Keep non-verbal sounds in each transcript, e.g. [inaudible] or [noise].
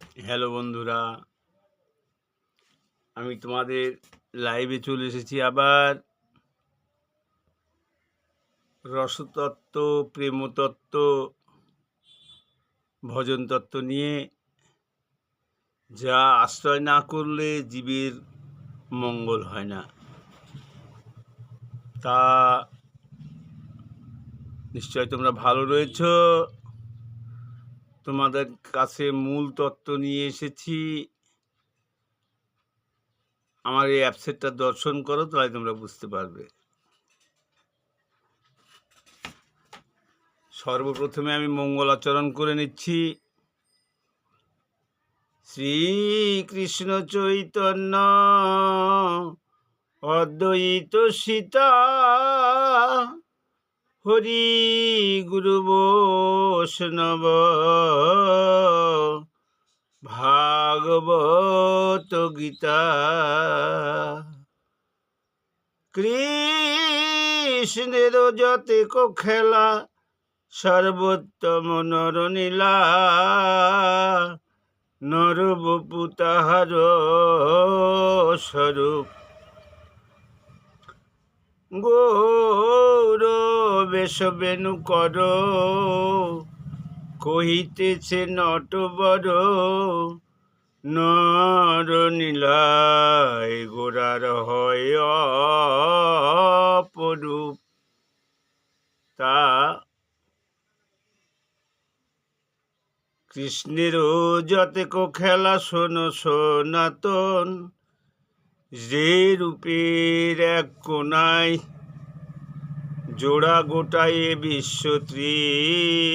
Hello বন্ধুরা। আমি তোমাদের লাইভে চলে এসেছি আবার। রসতত্ত্ব, প্রেমতত্ত্ব ভজন তত্ত্ব নিয়ে যা আশ্রয় না করলে জীবের মঙ্গল হয় না। তা নিশ্চয় তোমরা ভালো রয়েছো। তোমাদের কাছে মূল তত্ত্ব নিয়ে এসেছি। আমার এই অ্যাপসেটটা দর্শন করো, তাহলে তোমরা বুঝতে পারবে। সর্বপ্রথমে আমি মঙ্গলাচরণ করে নিচ্ছি। শ্রীকৃষ্ণ চৈতন্য অদ্বৈত সীতা হরি গুরু বৈষ্ণব ভাগবত গীতা। কৃষ্ণের যতে কো খেলা সর্বোত্তম নরনীলা। নরবপু তাহার স্বরূপ। গৌর বেশ বেনু কর। কহিতেছে, নট বড় নর নীলায় গোড়ার হয় অপরূপ। তা কৃষ্ণেরও যতেক খেলা শোনো, সনাতন যে রূপের এক কোনায় জোড়া গোটায় বিশ্ব ত্রিভুবন,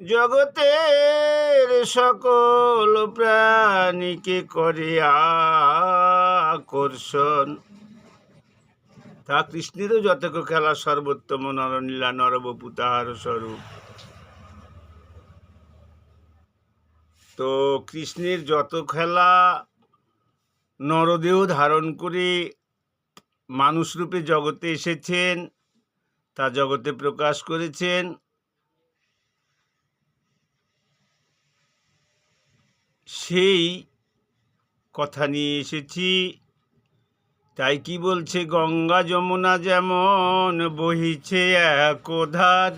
জগতের সকল প্রাণীকে করে আকর্ষণ। তা কৃষ্ণেরও যতক খেলা সর্বোত্তম নরনীলা নরবপু তাহার স্বরূপ। তো কৃষ্ণের যত খেলা নরদেহ ধারণ করে মানুষরূপে জগতে এসেছেন, তা জগতে প্রকাশ করেছেন। সেই কথা নিয়ে এসেছি। তাই কি বলছে, গঙ্গা যমুনা যেমন বহিছে একধার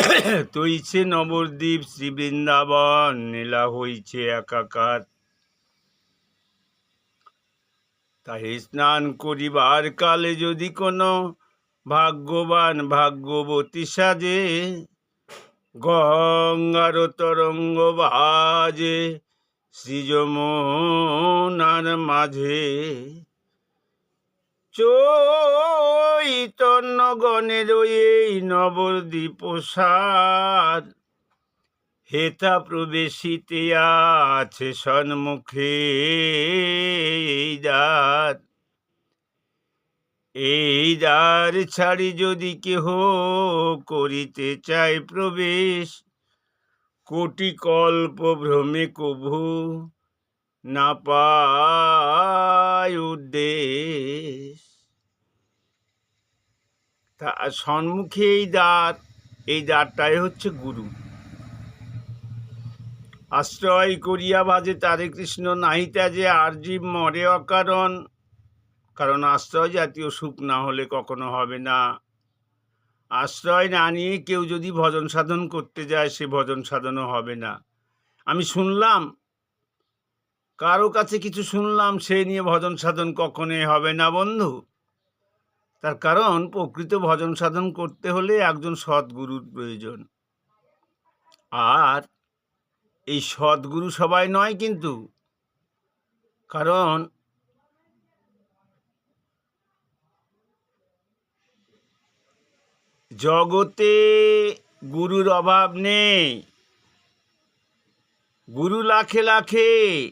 [coughs] তৈছে নবদ্বীপ শ্রী বৃন্দাবন নীলা হইছে একাকার। তাই স্নান করিবার কালে যদি কোনো ভাগ্যবান ভাগ্যবতী সাজে, গঙ্গার তরঙ্গ বাজে সৃজমনার মাঝে। চৈতন্য গণের এই নবদ্বীপ সার হেতা প্রবেশিতে আছে সন্মুখে দ্বার। এই দ্বার ছাড়ি যদি কেহ করিতে চায় প্রবেশ, কোটি কল্প ভ্রমে কভু। না পায় উদ্দেশ। তা সম্মুখে এই দ্বার, এই দ্বারটাই হচ্ছে গুরু। আশ্রয় করিয়া বাজে তারে কৃষ্ণ, নাহিতা যে আর জীব মরে অকারণ। কারণ আশ্রয় জাতীয় সুখ না হলে কখনো হবে না। আশ্রয় না নিয়ে কেউ যদি ভজন সাধন করতে যায়, সে ভজন সাধনও হবে না। আমি শুনলাম কারও কাছে কিছু শুনলাম, সে নিয়ে ভজন সাধন কখনোই হবে না বন্ধু। তার কারণ, প্রকৃত ভজন সাধন করতে হলে একজন সৎগুরুর প্রয়োজন। আর এই সদ্গুরু সবাই নয় কিন্তু। কারণ জগতে গুরুর অভাব নেই। গুরু লাখে লাখে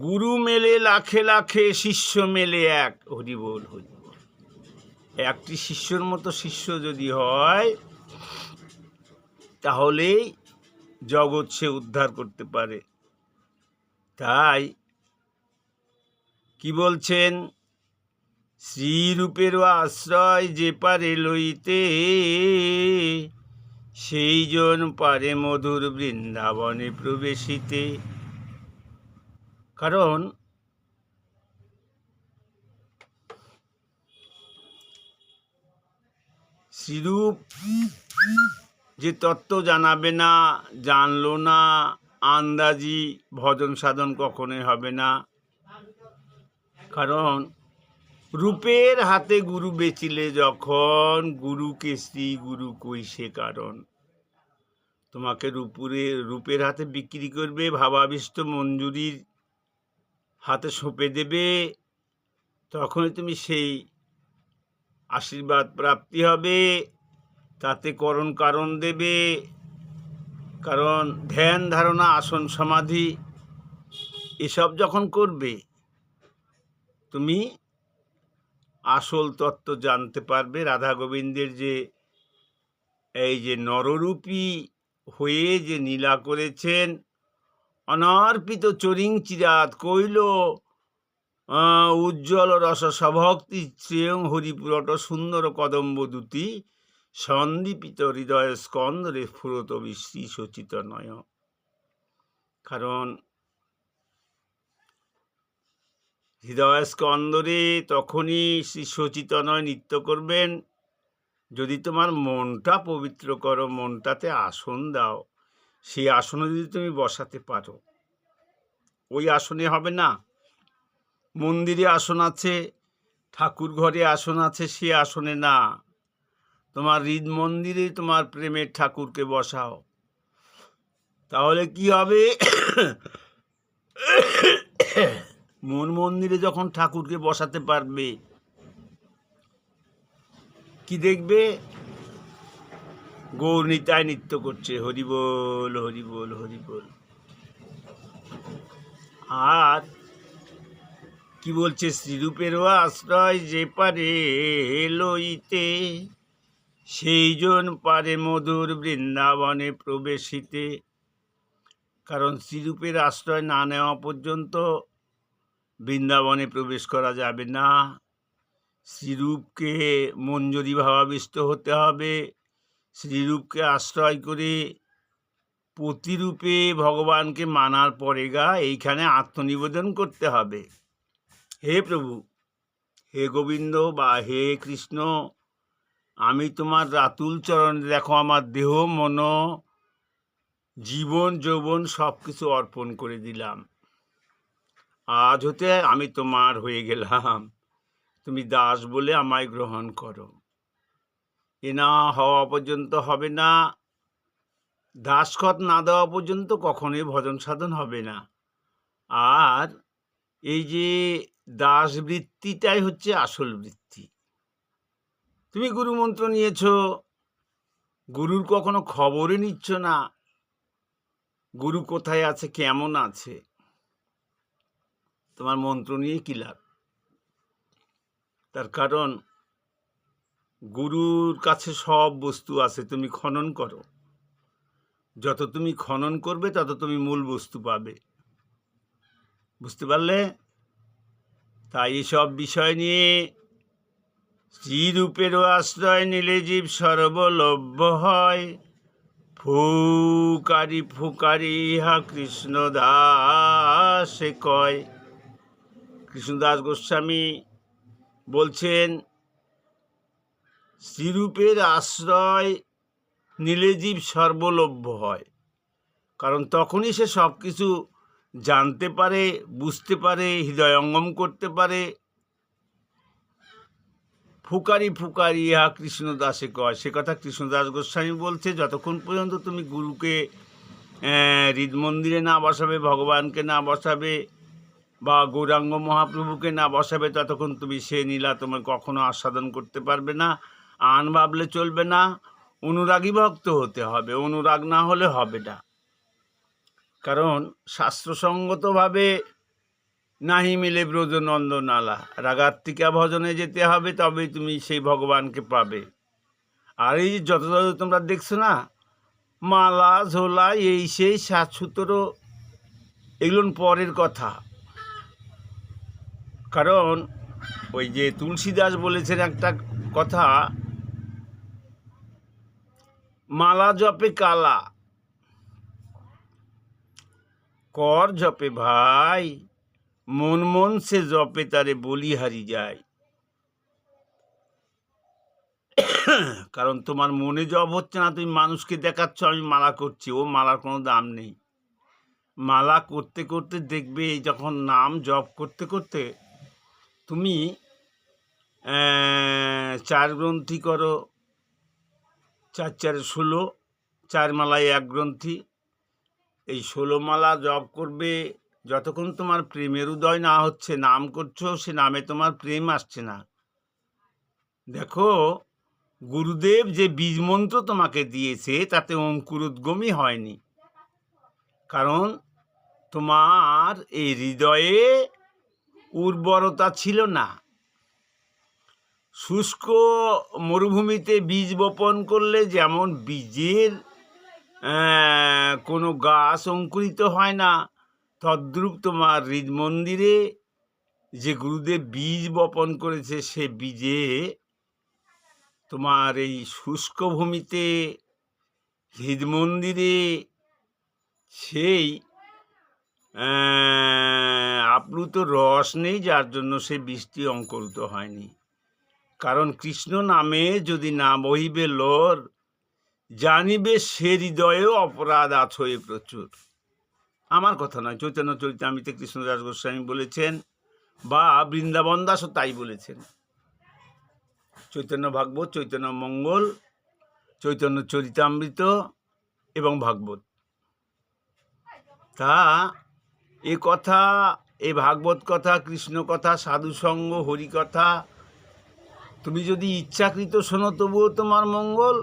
গুরু মেলে লাখে লাখে, শিষ্য মেলে এক। হরি বল হরি বল। একটি শিষ্যর মতো শিষ্য যদি হয়, তাহলেই জগৎ সে উদ্ধার করতে পারে। তাই কি বলছেন? শ্রীরূপের আশ্রয় যে পারে লইতে, সেই জন পারে মধুর বৃন্দাবনে প্রবেশিতে। কারণ শ্রীরূপ যে তত্ত্ব জানাবে না, জানলো না, আন্দাজি ভজন সাধন কখনোই হবে না। কারণ রূপের হাতে গুরু বেচিলে যখন গুরুকে শ্রী গুরু কইসে কারণ? তোমাকে রূপুরে, রূপের হাতে বিক্রি করবে ভাবাবিষ্ট মঞ্জুরির হাতে সঁপে দেবে, তখনই তুমি সেই আশীর্বাদ প্রাপ্তি হবে, তাতে করণ কারণ দেবে। কারণ ধ্যান, ধারণা, আসন, সমাধি, এসব যখন করবে, তুমি আসল তত্ত্ব জানতে পারবে। রাধা গোবিন্দের যে এই যে নররূপী হয়ে যে নীলা করেছেন অনর্পিত চরিং চিরাত আহ, উজ্জ্বল রস সভক্তি শ্রেয়ং হরিপুরট সুন্দর কদম্ব দুতি সন্দীপিত হৃদয় স্কন্দরে স্ফুরত বিশ্রী সচিত নয়। কারণ হৃদয় স্কন্দরে তখনই শ্রী সচিতনয় নৃত্য করবেন। যদি তোমার মনটা পবিত্র করো মনটাতে আসন দাও। সেই আসনে যদি তুমি বসাতে পারো। ওই আসনে হবে না। মন্দিরে আসন আছে ঠাকুর ঘরে আসন আছে, সে আসনে না। তোমার হৃদ মন্দিরে তোমার প্রেমের ঠাকুরকে বসাও। তাহলে কি হবে? মন মন্দিরে যখন ঠাকুরকে বসাতে পারবে, কি দেখবে? গৌরনীতায় নৃত্য করছে। হরি বল হরি বল হরি বল। আর কি বলছে? শ্রীরূপেরও আশ্রয় যে পারে লইতে, সেই জন পারে মধুর বৃন্দাবনে প্রবেশিতে। কারণ শ্রীরূপের আশ্রয় না নেওয়া পর্যন্ত বৃন্দাবনে প্রবেশ করা যাবে না। শ্রীরূপকে মঞ্জুরি ভাবাবিষ্ট হতে হবে। শ্রীরূপকে আশ্রয় করে প্রতিরূপে ভগবানকে মানার পরে গা এইখানে আত্মনিবেদন করতে হবে। হে প্রভু, হে গোবিন্দ বা হে কৃষ্ণ, আমি তোমার রাতুল চরণে দেখো আমার দেহ, মন, জীবন, যৌবন সব কিছু অর্পণ করে দিলাম। আজ হতে আমি তোমার হয়ে গেলাম। তুমি দাস বলে আমায় গ্রহণ করো। এ না হওয়া পর্যন্ত হবে না, দাসখত না দেওয়া পর্যন্ত কখনোই ভজন সাধন হবে না। আর এই যে দাস বৃত্তিটাই হচ্ছে আসল বৃত্তি। তুমি গুরু মন্ত্র নিয়েছ, গুরুর কখনো খবরই নিচ্ছ না, গুরু কোথায় আছে, কেমন আছে? তোমার মন্ত্র নিয়ে কি লাভ? তার কারণ গুরুর কাছে সব বস্তু আছে, তুমি খনন করো। যত তুমি খনন করবে, তত তুমি মূল বস্তু পাবে। বুঝতে পারলে? তাই এসব বিষয় নিয়ে শ্রীরূপেরও আশ্রয় নিলে জীব সর্বলভ্য হয়। ফুকারি ফুকারি ইহা কৃষ্ণ দাসে কয়। কৃষ্ণদাস গোস্বামী বলছেন শ্রীরূপের আশ্রয় নিলে জীব সর্বলভ্য হয়। কারণ তখনই সে সব কিছু জানতে পারে বুঝতে পারে হৃদয়ঙ্গম করতে পারে। ফুকারি ফুকারি ইহা কৃষ্ণদাসে কয়। সে কথা কৃষ্ণদাস গোস্বামী বলছে যতক্ষণ পর্যন্ত তুমি গুরুকে আহ, হৃদ মন্দিরে না বসাবে ভগবানকে না বসাবে বা গৌরাঙ্গ মহাপ্রভুকে না বসাবে ততক্ষণ তুমি সে নীলা তোমার কখনো আস্বাদন করতে পারবে না। আন ভাবলে চলবে না, অনুরাগী ভক্ত হতে হবে, অনুরাগ না হলে হবে না। কারণ শাস্ত্রসঙ্গতভাবে নাহি মিলে ব্রজনন্দ নালা রাগাত্মিকা ভজনে যেতে হবে, তবেই তুমি সেই ভগবানকে পাবে। আর এই যত তোমরা দেখছ না, মালা, ঝোলা, এই সেই সাত সুতরো এগুলো পরের কথা। কারণ ওই যে তুলসীদাস বলেছেন একটা কথা মালা জপে কালা। কর জপে ভাই, মন মন সে জপে তারে বলি যায় কারণ তোমার মনে জব হচ্ছে না, তুমি মানুষকে দেখাচ্ছ, আমি মালা করছি, ও মালার কোনো দাম নেই। মালা করতে করতে দেখবে, যখন নাম জপ করতে করতে তুমি চার গ্রন্থি করো চার চারে ষোলো, চার মালায় এক গ্রন্থি। এই ষোলো মালা জপ করবে যতক্ষণ তোমার প্রেমের উদয় না হচ্ছে, নাম করছ, সে নামে তোমার প্রেম আসছে না। দেখো, গুরুদেব যে বীজ মন্ত্র তোমাকে দিয়েছে, তাতে অঙ্কুরোদ্গমই হয়নি। কারণ তোমার এই হৃদয়ে উর্বরতা ছিল না। শুষ্ক মরুভূমিতে বীজ বপন করলে যেমন বীজের কোনো গাছ অঙ্কুরিত হয় না, তদ্রূপ তোমার হৃদ মন্দিরে যে গুরুদেব বীজ বপন করেছে, সে বীজে তোমার এই শুষ্ক ভূমিতে হৃদ মন্দিরে সেই আপ্লুত রস নেই, যার জন্য সে বৃষ্টি অঙ্কুরিত হয়নি। কারণ কৃষ্ণ নামে যদি না বহিবে লোর, জানিবে সে হৃদয়েও অপরাধ আছয়ে প্রচুর। আমার কথা নয়, চৈতন্য চরিতামিতে কৃষ্ণদাস গোস্বামী বলেছেন বা বৃন্দাবন দাসও তাই বলেছেন। চৈতন্য ভাগবত, চৈতন্য মঙ্গল, চৈতন্য চরিতামৃত এবং ভাগবত। তা এ কথা, এ ভাগবত কথা, কৃষ্ণ কথা, সাধুসঙ্গ হরিকথা তুমি যদি ইচ্ছাকৃত শোনো তবুও তোমার মঙ্গল,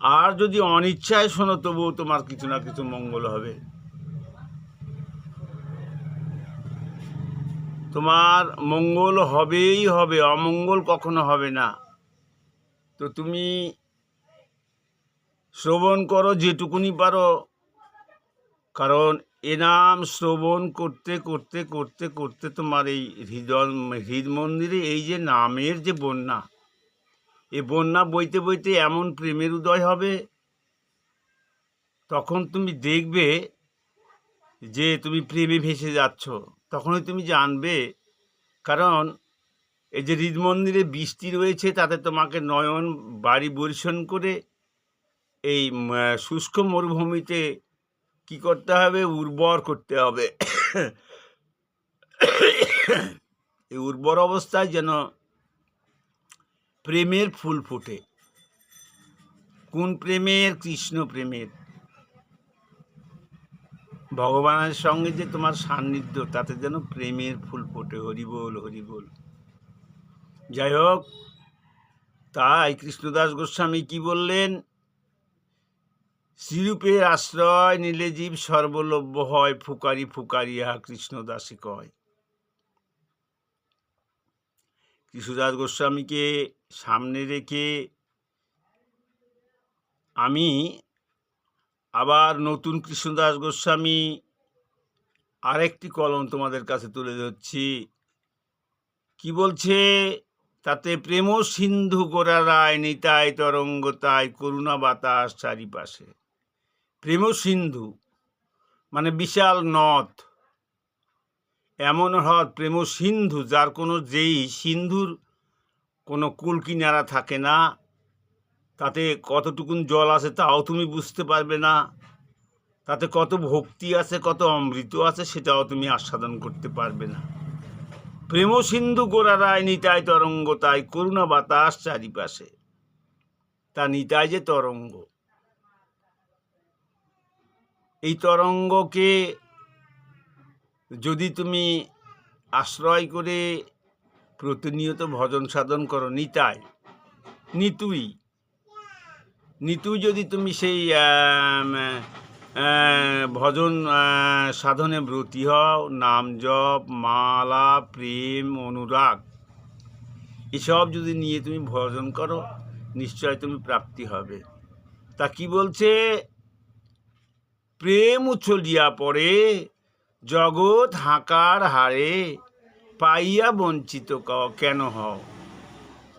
আর যদি অনিচ্ছায় শোনো তবুও তোমার কিছু না কিছু মঙ্গল হবে। তোমার মঙ্গল হবেই হবে, অমঙ্গল কখনো হবে না। তো তুমি শ্রবণ করো যেটুকুনি পারো, কারণ এ নাম শ্রবণ করতে করতে করতে করতে তোমার এই হৃদয়, হৃদ মন্দিরে এই যে নামের যে বন্যা, এ বন্যা বইতে বইতে এমন প্রেমের উদয় হবে। তখন তুমি দেখবে যে তুমি প্রেমে ভেসে যাচ্ছ। তখনই তুমি জানবে, কারণ এই যে হৃদ মন্দিরে বৃষ্টি রয়েছে, তাতে তোমাকে নয়ন বাড়ি বর্ষণ করে এই শুষ্ক মরুভূমিতে কি করতে হবে? উর্বর করতে হবে। এই উর্বর অবস্থায় যেন প্রেমের ফুল ফোটে। কোন প্রেমের? কৃষ্ণ প্রেমের। ভগবানের সঙ্গে যে তোমার সান্নিধ্য, তাতে যেন প্রেমের ফুল ফোটে। হরিবোল হরিবোল যাই হোক, তাই কৃষ্ণদাস গোস্বামী কি বললেন? শ্রীরূপের আশ্রয় নিলে জীব সর্বলভ্য হয়, ফুকারি ফুকারি ইহা কৃষ্ণদাসী কয়। কৃষ্ণদাস গোস্বামীকে সামনে রেখে আমি আবার নতুন কৃষ্ণদাস গোস্বামী আরেকটি কলম তোমাদের কাছে তুলে ধরছি। কি বলছে? তাতে প্রেম সিন্ধু গোরা রায় নিতাই তরঙ্গতায় করুণা বাতাস চারিপাশে। প্রেম সিন্ধু মানে বিশাল নদ। এমন হ্রদ প্রেম সিন্ধু, যার কোনো যেই সিন্ধুর কোনো কুল কিনারা থাকে না। তাতে কতটুকুন জল আছে তাও তুমি বুঝতে পারবে না। তাতে কত ভক্তি আছে, কত অমৃত আছে, সেটাও তুমি আস্বাদন করতে পারবে না। প্রেম সিন্ধু গোড়া রায় নিতাই তরঙ্গ, তাই করুণা বাতাস চারিপাশে। তা নিতাই যে তরঙ্গ। এই তরঙ্গকে যদি তুমি আশ্রয় করে প্রতিনিয়ত ভজন সাধন করো নিতাই, নিতুই নিতুই যদি তুমি সেই ভজন সাধনে ব্রতী হও, নাম জপ, মালা, প্রেম, অনুরাগ, এসব যদি নিয়ে তুমি ভজন করো, নিশ্চয় তুমি প্রাপ্তি হবে। তা কি বলছে? প্রেম উছলিয়া পড়ে, জগৎ হাঁকার হারে পাইয়া বঞ্চিত কেন হও?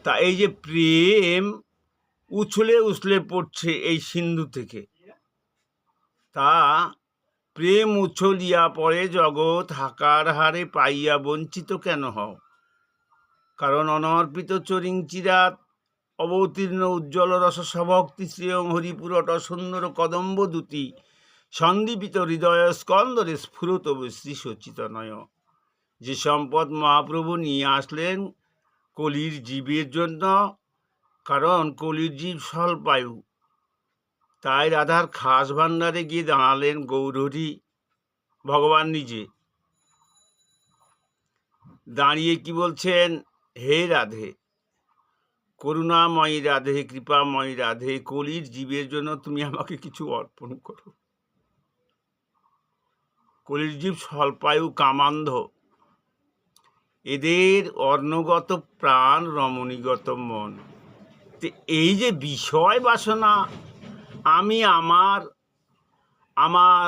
তা এই যে প্রেম উছলে উছলে পড়ছে এই সিন্ধু থেকে। তা প্রেম উছলিয়া পড়ে, জগৎ হাকার হারে পাইয়া বঞ্চিত কেন হও? কারণ অনর্পিত চরিং চিরাত অবতীর্ণ উজ্জ্বল রস সভক্তি শ্রেয়ং হরিপুরট সুন্দর কদম্ব দুতি সন্দীপিত হৃদয় স্কন্দরে স্ফুরত শ্রী সচিতনয় যে সম্পদ মহাপ্রভু নিয়ে আসলেন কলির জীবের জন্য, কারণ কলির জীব স্বল্পায়ু। তাই রাধার খাস ভাণ্ডারে গিয়ে দাঁড়ালেন গৌরহরি ভগবান নিজে। দাঁড়িয়ে কি বলছেন? হে রাধে, করুণাময়ী রাধে, কৃপাময়ী রাধে, কলির জীবের জন্য তুমি আমাকে কিছু অর্পণ করো। কলির জীব স্বল্পায়ু কামান্ধ। এদের অর্ণগত প্রাণ রমণীগত মন। এই যে বিষয় বাসনা, আমি আমার আমার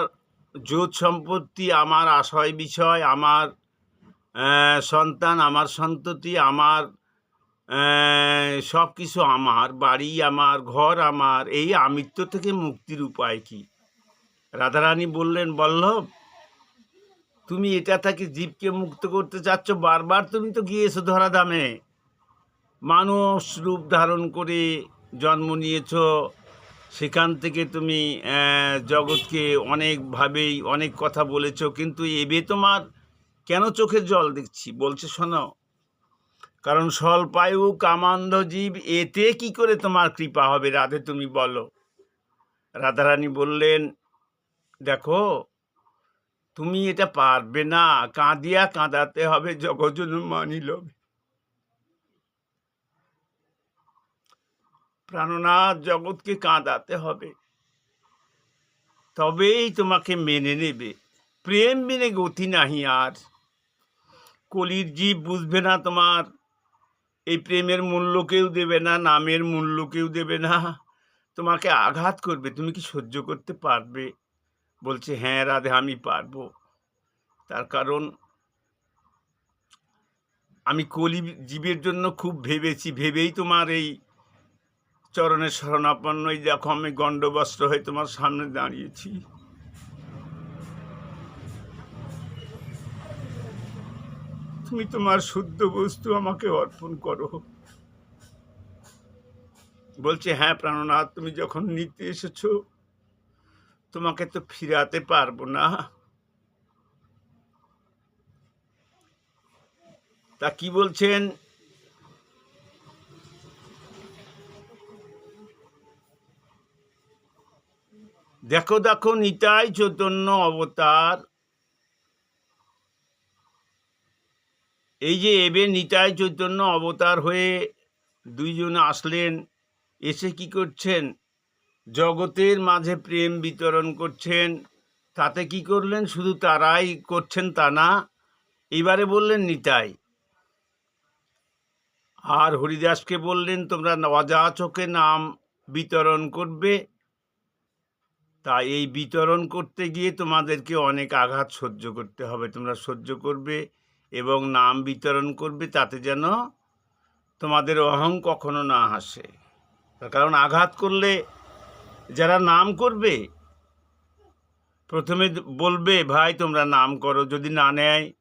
জোত সম্পত্তি, আমার আশয় বিষয়, আমার সন্তান, আমার সন্ততি, আমার সব কিছু আমার, বাড়ি আমার, ঘর আমার, এই আমিত্ব থেকে মুক্তির উপায় কি? রাধারানী বললেন, বল্লভ তুমি এটা থেকে জীবকে মুক্ত করতে চাচ্ছ, বারবার তুমি তো গিয়েছো ধরা দামে মানুষ রূপ ধারণ করে জন্ম নিয়েছ, সেখান থেকে তুমি জগৎকে অনেকভাবেই অনেক কথা বলেছ, কিন্তু এবে তোমার কেন চোখের জল দেখছি, বলছে শোনো। কারণ স্বল্পায়ু কামান্ধ জীব, এতে কি করে তোমার কৃপা হবে? রাধে তুমি বলো। রাধারানী বললেন, দেখো তুমি এটা পারবে না। কাঁদিয়া কাঁদাতে হবে জগজন মানিল প্রাণনাথ জগৎকে কাঁদাতে হবে। তবেই তোমাকে মেনে নেবে। প্রেম বিনে গতি নাহি আর। কলির জীব বুঝবে না তোমার। এই প্রেমের মূল্য কেউ দেবে না, নামের মূল্য কেউ দেবে না। তোমাকে আঘাত করবে, তুমি কি সহ্য করতে পারবে? বলছে হ্যাঁ রাধে, আমি পারব। তার কারণ, আমি কলি জীবের জন্য খুব ভেবেছি। ভেবেই তোমার এই চরণের শরণাপন্ন এই দেখো, আমি গণ্ডবস্ত্র হয়ে তোমার সামনে দাঁড়িয়েছি। তুমি তোমার শুদ্ধ বস্তু আমাকে অর্পণ করো। বলছে হ্যাঁ প্রাণনাথ, তুমি যখন নিতে এসেছ তোমাকে তো ফিরাতে পারব না। তা কি বলছেন? দেখো দেখো, নিতাই চৈতন্য অবতার। এই যে এবে নিতাই চৈতন্য অবতার হয়ে দুইজন আসলেন, এসে কি করছেন? জগতের মাঝে প্রেম বিতরণ করছেন, তাতে কি করলেন? শুধু তারাই করছেন তা না, এবারে বললেন নিতাই। আর হরিদাসকে বললেন, তোমরা অযাচকে নাম বিতরণ করবে। তা এই বিতরণ করতে গিয়ে তোমাদেরকে অনেক আঘাত সহ্য করতে হবে। তোমরা সহ্য করবে এবং নাম বিতরণ করবে, তাতে যেন তোমাদের অহং কখনো না তার কারণ আঘাত করলে যারা নাম করবে, প্রথমে বলবে, ভাই, তোমরা নাম করো। যদি না নেয়,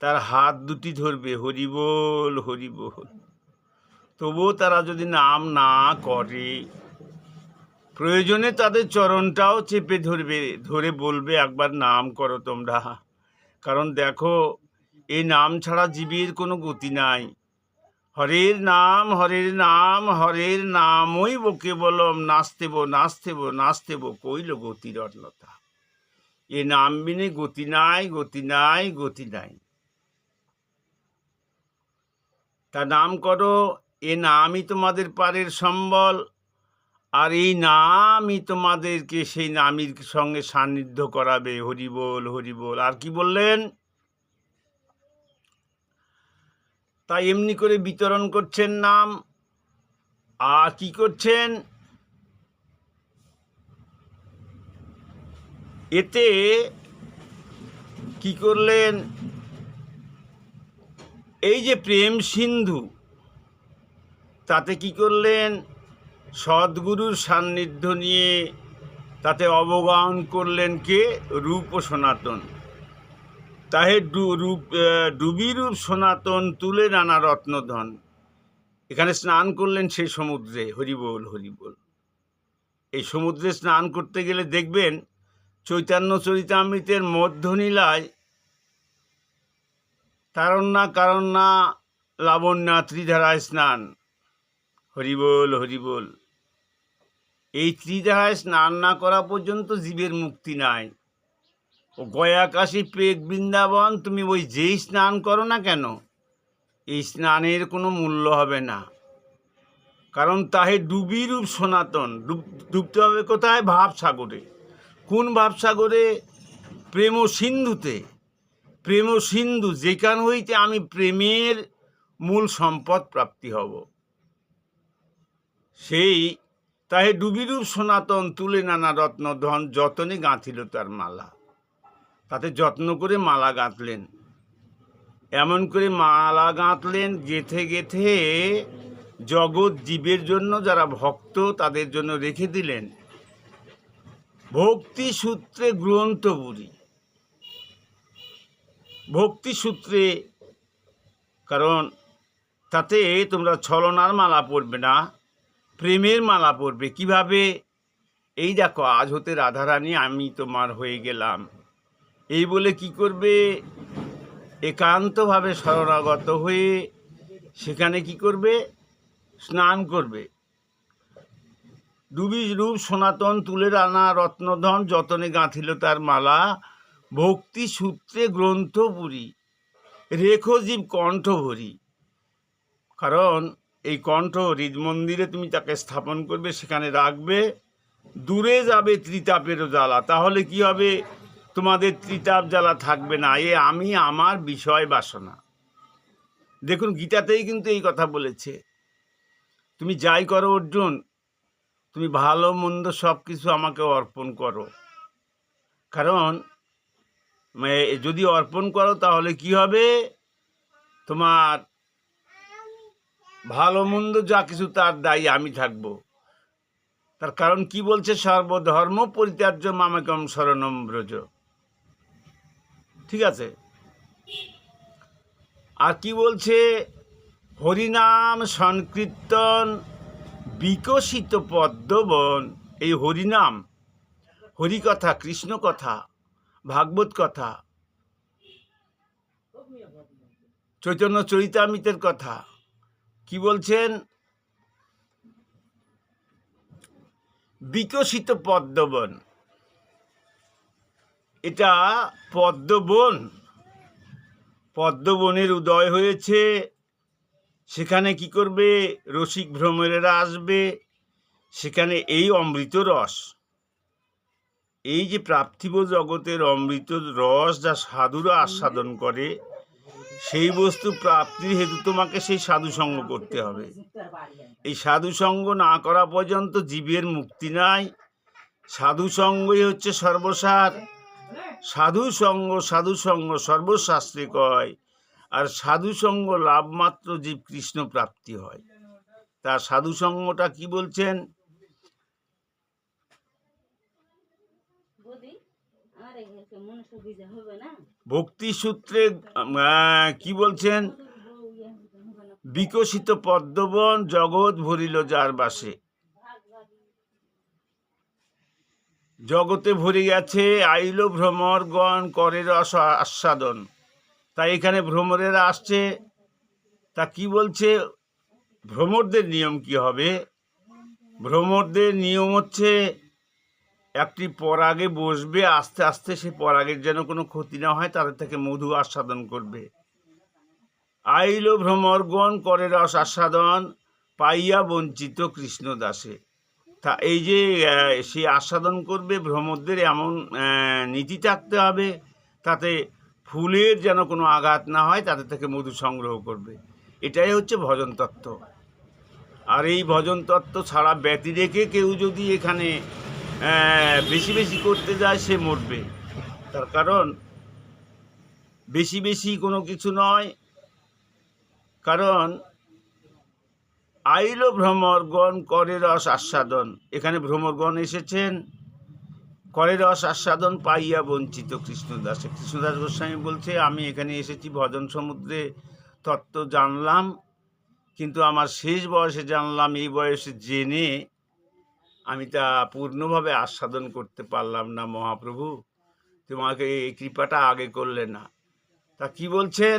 তার হাত দুটি ধরবে হরিবোল হরিবোল তবুও তারা যদি নাম না করে, প্রয়োজনে তাদের চরণটাও চেপে ধরবে, ধরে বলবে, একবার নাম করো তোমরা। কারণ দেখো, এই নাম ছাড়া জীবের কোনো গতি নাই। হরের নাম হরের নাম, হরের নামই বকে বলম নাচতেব নাচতেব নাচতেব কইল গতির অন্যতা এ নাম বিনে গতি নাই গতি নাই গতি নাই। তা নাম করো, এ নামই তোমাদের পারের সম্বল, আর এই নামই তোমাদেরকে সেই নামির সঙ্গে সান্নিধ্য করাবে। হরিবোল হরিবোল, আর কি বললেন? তাই এমনি করে বিতরণ করছেন নাম। আর কি করছেন? এতে কি করলেন? এই যে প্রেম সিন্ধু, তাতে কি করলেন? সদ্গুরুর সান্নিধ্য নিয়ে তাতে অবগাহন করলেন কে? রূপ সনাতন তাহে রূপ আহ, ডুবি রূপ সনাতন তুলে নানা রত্নধন। এখানে স্নান করলেন সেই সমুদ্রে হরিবোল হরিবোল। এই সমুদ্রে স্নান করতে গেলে দেখবেন চৈতন্য চরিতামৃতের মধ্যনীলায় কারণ না কারণ লাবণ্যা ত্রিধারায় স্নান। হরিবোল হরিবোল। এই ত্রিধারায় স্নান না করা পর্যন্ত জীবের মুক্তি নাই। ও গয়াকাশী পেক বৃন্দাবন, তুমি ওই যেই স্নান করো না কেন, এই স্নানের কোনো মূল্য হবে না। কারণ তাহে ডুবি রূপ সনাতন, ডুব ডুবতে হবে কোথায়? ভাবসাগরে। কোন ভাবসাগরে? প্রেম সিন্ধুতে। প্রেম সিন্ধু, যেখান হইতে আমি প্রেমের মূল সম্পদ প্রাপ্তি হব। সেই তাহে ডুবিরূপ সনাতন, তুলে নানা রত্ন ধন যতনে গাঁথিল তার মালা। তাতে যত্ন করে মালা গাঁথলেন। এমন করে মালা গাঁথলেন গেথে গেথে জগৎ জীবের জন্য যারা ভক্ত তাদের জন্য রেখে দিলেন। ভক্তি সূত্রে গ্রন্থ বুড়ি। ভক্তি সূত্রে, কারণ তাতে তোমরা ছলনার মালা পরবে না, প্রেমের মালা পরবে। কীভাবে? এই দেখো, আজ হতে রাধারানী, আমি তোমার হয়ে গেলাম। এই বলে কি করবে? একান্তভাবে শরণাগত হয়ে সেখানে কি করবে? স্নান করবে। ডুবি রূপ সনাতন তুলে রানা রত্নধন যতনে গাঁথিল তার মালা, ভক্তি সূত্রে গ্রন্থ পুরী, রেখো জীব কণ্ঠ ভরি। কারণ এই কণ্ঠ হৃদ মন্দিরে তুমি তাকে স্থাপন করবে, সেখানে রাখবে, দূরে যাবে ত্রিতাপেরও জ্বালা। তাহলে কি হবে? তোমাদের ত্রিতাপ জ্বালা থাকবে না। এ আমি আমার বিষয় বাসনা। দেখুন, গীতাতেই কিন্তু এই কথা বলেছে। তুমি যাই করো অর্জুন, তুমি ভালো মন্দ সব কিছু আমাকে অর্পণ করো। কারণ যদি অর্পণ করো তাহলে কি হবে? তোমার ভালো মন্দ যা কিছু তার দায়ী, আমি থাকব। তার কারণ কি বলছে? সর্বধর্ম পরিত্যাজ্য মামাকম শরণম ব্রজ। ঠিক আছে? আর কি বলছে? হরিনাম সংকীর্তন বিকশিত পদ্মবন। এই হরিনাম, হরিকথা কৃষ্ণ কথা ভাগবত কথা, চৈতন্য চরিতামিতের কথা। কি বলছেন? বিকশিত পদ্মবন। এটা পদ্মবন। পদ্মবনের উদয় হয়েছে। সেখানে কি করবে? রসিক ভ্রমণেরা আসবে। সেখানে এই অমৃত রস। এই যে পার্থিব জগতের অমৃত রস যা সাধুরা আস্বাদন করে, সেই বস্তু প্রাপ্তির হেতু তোমাকে সেই সাধু সঙ্গ করতে হবে। এই সাধু সঙ্গ না করা পর্যন্ত জীবের মুক্তি নাই। সাধু সঙ্গই হচ্ছে সর্বসার। সাধু সঙ্গ সাধু সঙ্গ সর্বশাস্ত্রে কয় আর সাধু সঙ্গ লাভ মাত্র জীব কৃষ্ণ প্রাপ্তি হয় তার সাধু সঙ্গটা কি বলছেন মনে ভক্তি সূত্রে কি বলছেন ইয়ে বিকশিত পদ্মবন জগৎ ভরিল যার বাসে জগতে ভরে গেছে আইল ভ্রমরগণ করে রস আস্বাদন। তাই এখানে ভ্রমরেরা আসছে। তা কি বলছে? ভ্রমরদের নিয়ম কি হবে? ভ্রমরদের নিয়ম হচ্ছে, একটি পরাগে বসবে, আস্তে আস্তে সে পরাগের যেন কোনো ক্ষতি না হয়, তাদের থেকে মধু আস্বাদন করবে। আইল ভ্রমরগণ করে রস আস্বাদন পাইয়া বঞ্চিত কৃষ্ণদাসে। তা এই যে সে আস্বাদন করবে ভ্রমরদের এমন নীতি থাকতে হবে তাতে ফুলের যেন কোনো আঘাত না হয় তাদের থেকে মধু সংগ্রহ করবে। এটাই হচ্ছে ভজন তত্ত্ব। আর এই ভজন তত্ত্ব ছাড়া ব্যতি রেখে কেউ যদি এখানে বেশি বেশি করতে যায়, সে মরবে। তার কারণ, বেশি বেশি কোনো কিছু নয়। কারণ আইল ভ্রমরগণ করে রস আস্বাদন। এখানে ভ্রমরগণ এসেছেন। করে রস আস্বাদন পাইয়া বঞ্চিত কৃষ্ণদাসে। কৃষ্ণদাস গোস্বামী বলছে, আমি এখানে এসেছি ভজন সমুদ্রে, তত্ত্ব জানলাম, কিন্তু আমার শেষ বয়সে জানলাম, এই বয়সে জেনে আমি তা পূর্ণভাবে আস্বাদন করতে পারলাম না, মহাপ্রভু। তোমাকে এই কৃপাটা আগে করলে না। তা কি বলছেন?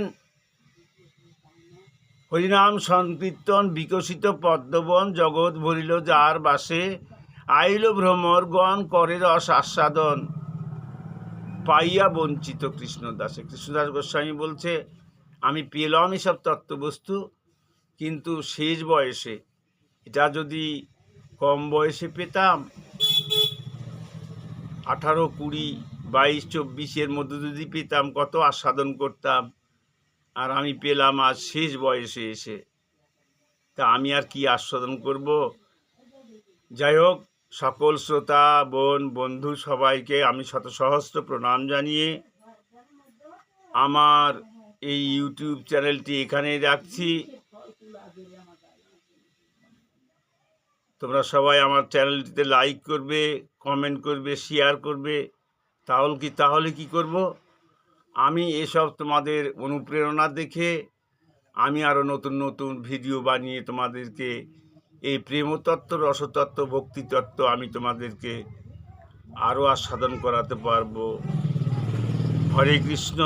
হরিনাম সংকীর্তন বিকশিত পদ্মবন জগৎ ভরিল যার বাসে। আইল ভ্রমরগণ করে রস আস্বাদন। পাইয়া বঞ্চিত কৃষ্ণদাসে। কৃষ্ণদাস গোস্বামী বলছে, আমি পেলাম এসব তত্ত্ববস্তু, কিন্তু শেষ বয়সে। এটা যদি কম বয়সে পেতাম, আঠারো কুড়ি বাইশ চব্বিশের মধ্যে যদি পেতাম, কত আস্বাদন করতাম। আর আমি পেলাম আজ শেষ বয়সে এসে। তা আমি আর কি আস্বাদন করব? যাই হোক, সকল শ্রোতা, বোন, বন্ধু সবাইকে আমি শত সহস্র প্রণাম জানিয়ে আমার এই ইউটিউব চ্যানেলটি এখানেই রাখছি। তোমরা সবাই আমার চ্যানেলটিতে লাইক করবে, কমেন্ট করবে, শেয়ার করবে। তাহলে কি তাহলে কি করব? আমি এসব তোমাদের অনুপ্রেরণা দেখে আমি আরও নতুন নতুন ভিডিও বানিয়ে তোমাদেরকে এই প্রেমতত্ত্ব, রসতত্ত্ব, ভক্তিতত্ত্ব আমি তোমাদেরকে আরও আস্বাদন করাতে পারব। হরে কৃষ্ণ,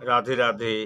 রাধে রাধে।